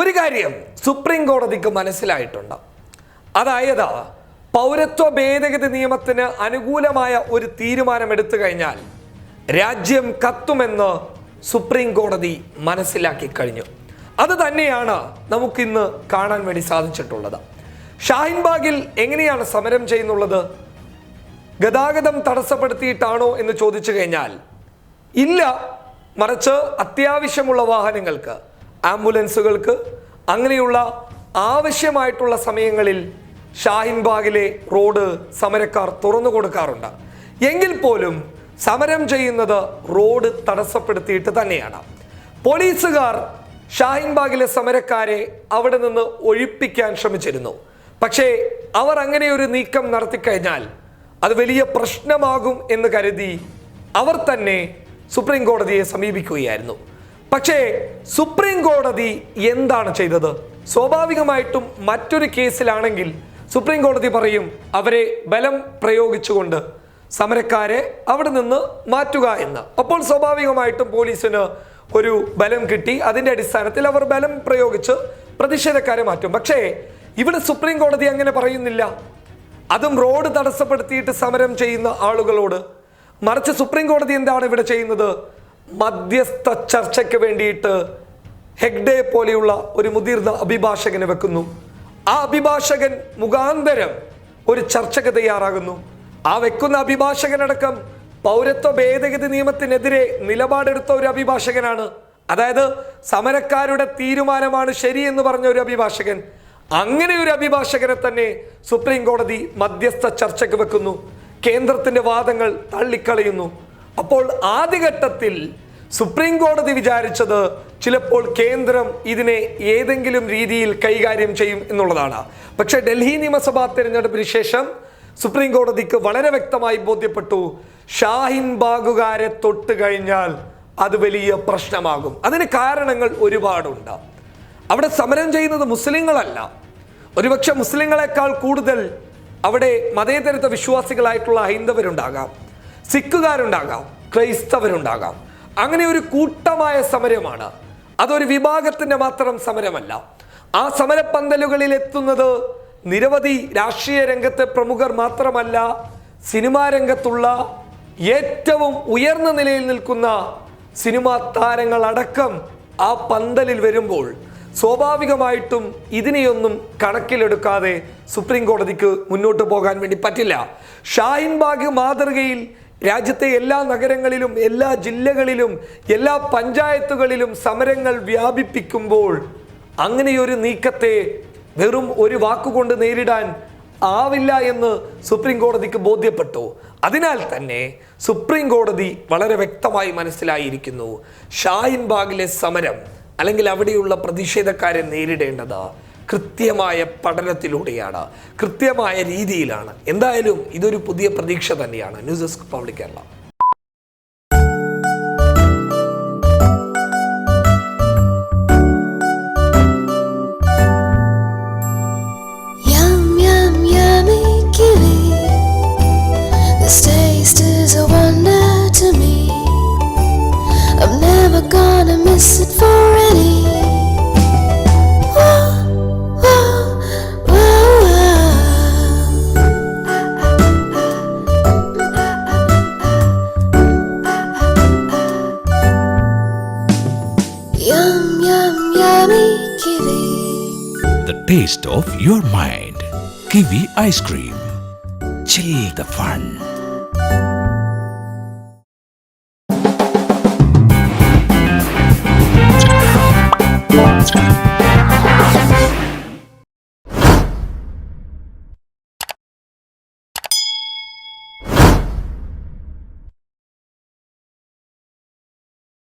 ഒരു കാര്യം സുപ്രീം കോടതിക്ക് മനസ്സിലായിട്ടുണ്ട്. അതായത് പൗരത്വ ഭേദഗതി നിയമത്തിന് അനുകൂലമായ ഒരു തീരുമാനം എടുത്തു കഴിഞ്ഞാൽ രാജ്യം കത്തുമെന്ന് സുപ്രീം കോടതി മനസ്സിലാക്കി കഴിഞ്ഞു. അത് തന്നെയാണ് നമുക്കിന്ന് കാണാൻ വേണ്ടി സാധിച്ചിട്ടുള്ളത്. ഷാഹിൻബാഗിൽ എങ്ങനെയാണ് സമരം ചെയ്യുന്നുള്ളത്? ഗതാഗതം തടസ്സപ്പെടുത്തിയിട്ടാണോ എന്ന് ചോദിച്ചു കഴിഞ്ഞാൽ ഇല്ല. മറിച്ച് അത്യാവശ്യമുള്ള വാഹനങ്ങൾക്ക് ആംബുലൻസുകൾക്ക് അങ്ങനെയുള്ള ആവശ്യമായിട്ടുള്ള സമയങ്ങളിൽ ഷാഹിൻബാഗിലെ റോഡ് സമരക്കാർ തുറന്നു കൊടുക്കാറുണ്ട്. എങ്കിൽ പോലും സമരം ചെയ്യുന്നത് റോഡ് തടസ്സപ്പെടുത്തിയിട്ട് തന്നെയാണ്. പോലീസുകാർ ഷാഹിൻബാഗിലെ സമരക്കാരെ അവിടെ നിന്ന് ഒഴിപ്പിക്കാൻ ശ്രമിച്ചിരുന്നു. പക്ഷേ അവർ അങ്ങനെ ഒരു നീക്കം നടത്തിക്കഴിഞ്ഞാൽ അത് വലിയ പ്രശ്നമാകും എന്ന് കരുതി അവർ തന്നെ സുപ്രീം കോടതിയെ സമീപിക്കുകയായിരുന്നു. പക്ഷേ സുപ്രീം കോടതി എന്താണ് ചെയ്തത്? സ്വാഭാവികമായിട്ടും മറ്റൊരു കേസിലാണെങ്കിൽ സുപ്രീം കോടതി പറയും അവരെ ബലം പ്രയോഗിച്ചുകൊണ്ട് സമരക്കാരെ അവിടെ നിന്ന് മാറ്റുക എന്ന്. അപ്പോൾ സ്വാഭാവികമായിട്ടും പോലീസിന് ഒരു ബലം കിട്ടി. അതിന്റെ അടിസ്ഥാനത്തിൽ അവർ ബലം പ്രയോഗിച്ച് പ്രതിഷേധക്കാരെ മാറ്റും. പക്ഷേ ഇവിടെ സുപ്രീം കോടതി അങ്ങനെ പറയുന്നില്ല. അതും റോഡ് തടസ്സപ്പെടുത്തിയിട്ട് സമരം ചെയ്യുന്ന ആളുകളോട്. മറിച്ച് സുപ്രീം കോടതി എന്താണ് ഇവിടെ ചെയ്യുന്നത്? മധ്യസ്ഥ ചർച്ചയ്ക്ക് വേണ്ടിയിട്ട് ഹെഗ്ഡെ പോലെയുള്ള ഒരു മുതിർന്ന അഭിഭാഷകനെ വെക്കുന്നു. ആ അഭിഭാഷകൻ മുഖാന്തരം ഒരു ചർച്ചയ്ക്ക് തയ്യാറാകുന്നു. ആ വെക്കുന്ന അഭിഭാഷകനടക്കം പൗരത്വ ഭേദഗതി നിയമത്തിനെതിരെ നിലപാടെടുത്ത ഒരു അഭിഭാഷകനാണ്. അതായത് സമരക്കാരുടെ തീരുമാനമാണ് ശരി എന്ന് പറഞ്ഞ ഒരു അഭിഭാഷകൻ. അങ്ങനെ ഒരു അഭിഭാഷകനെ തന്നെ സുപ്രീം കോടതി മധ്യസ്ഥ ചർച്ചയ്ക്ക് വെക്കുന്നു. കേന്ദ്രത്തിന്റെ വാദങ്ങൾ തള്ളിക്കളയുന്നു. അപ്പോൾ ആദ്യഘട്ടത്തിൽ സുപ്രീം കോടതി വിചാരിച്ചത് ചിലപ്പോൾ കേന്ദ്രം ഇതിനെ ഏതെങ്കിലും രീതിയിൽ കൈകാര്യം ചെയ്യും എന്നുള്ളതാണ്. പക്ഷെ ഡൽഹി നിയമസഭാ തെരഞ്ഞെടുപ്പിന് ശേഷം സുപ്രീം കോടതിക്ക് വളരെ വ്യക്തമായി ബോധ്യപ്പെട്ടു ഷാഹിൻ ബാഗുകാരെ തൊട്ട് കഴിഞ്ഞാൽ അത് വലിയ പ്രശ്നമാകും. അതിന് കാരണങ്ങൾ ഒരുപാടുണ്ട്. അവിടെ സമരം ചെയ്യുന്നത് മുസ്ലിങ്ങളല്ല. ഒരുപക്ഷെ മുസ്ലിങ്ങളെക്കാൾ കൂടുതൽ അവിടെ മതേതരത്വ വിശ്വാസികളായിട്ടുള്ള ഹൈന്ദവരുണ്ടാകാം. സിഖുകാരുണ്ടാകാം ക്രൈസ്തവരുണ്ടാകാം. അങ്ങനെ ഒരു കൂട്ടമായ സമരമാണ്. അതൊരു വിഭാഗത്തിന്റെ മാത്രം സമരമല്ല. ആ സമരപ്പന്തലുകളിൽ എത്തുന്നത് നിരവധി രാഷ്ട്രീയ രംഗത്തെ പ്രമുഖർ മാത്രമല്ല സിനിമാ രംഗത്തുള്ള ഏറ്റവും ഉയർന്ന നിലയിൽ നിൽക്കുന്ന സിനിമാ താരങ്ങളടക്കം ആ പന്തലിൽ വരുമ്പോൾ സ്വാഭാവികമായിട്ടും ഇതിനെയൊന്നും കണക്കിലെടുക്കാതെ സുപ്രീം കോടതിക്ക് മുന്നോട്ട് പോകാൻ വേണ്ടി പറ്റില്ല. ഷാഹിൻ ബാഗ് മാതൃകയിൽ രാജ്യത്തെ എല്ലാ നഗരങ്ങളിലും എല്ലാ ജില്ലകളിലും എല്ലാ പഞ്ചായത്തുകളിലും സമരങ്ങൾ വ്യാപിപ്പിക്കുമ്പോൾ അങ്ങനെയൊരു നീക്കത്തെ വെറും ഒരു വാക്കുകൊണ്ട് നേരിടാൻ ആവില്ല എന്ന് സുപ്രീം കോടതിക്ക് ബോധ്യപ്പെട്ടു. അതിനാൽ തന്നെ സുപ്രീം കോടതി വളരെ വ്യക്തമായി മനസ്സിലായിരിക്കുന്നു. ഷാഹിൻ ബാഗിലെ സമരം അല്ലെങ്കിൽ അവിടെയുള്ള പ്രതിഷേധക്കാരെ നേരിടേണ്ടത് കൃത്യമായ പഠനത്തിലൂടെയാണ് കൃത്യമായ രീതിയിലാണ്. എന്തായാലും ഇതൊരു പുതിയ പ്രതീക്ഷ തന്നെയാണ്. News desk public Kerala. Gonna miss yummy taste of your mind. Kiwi ice cream. Chill the fun.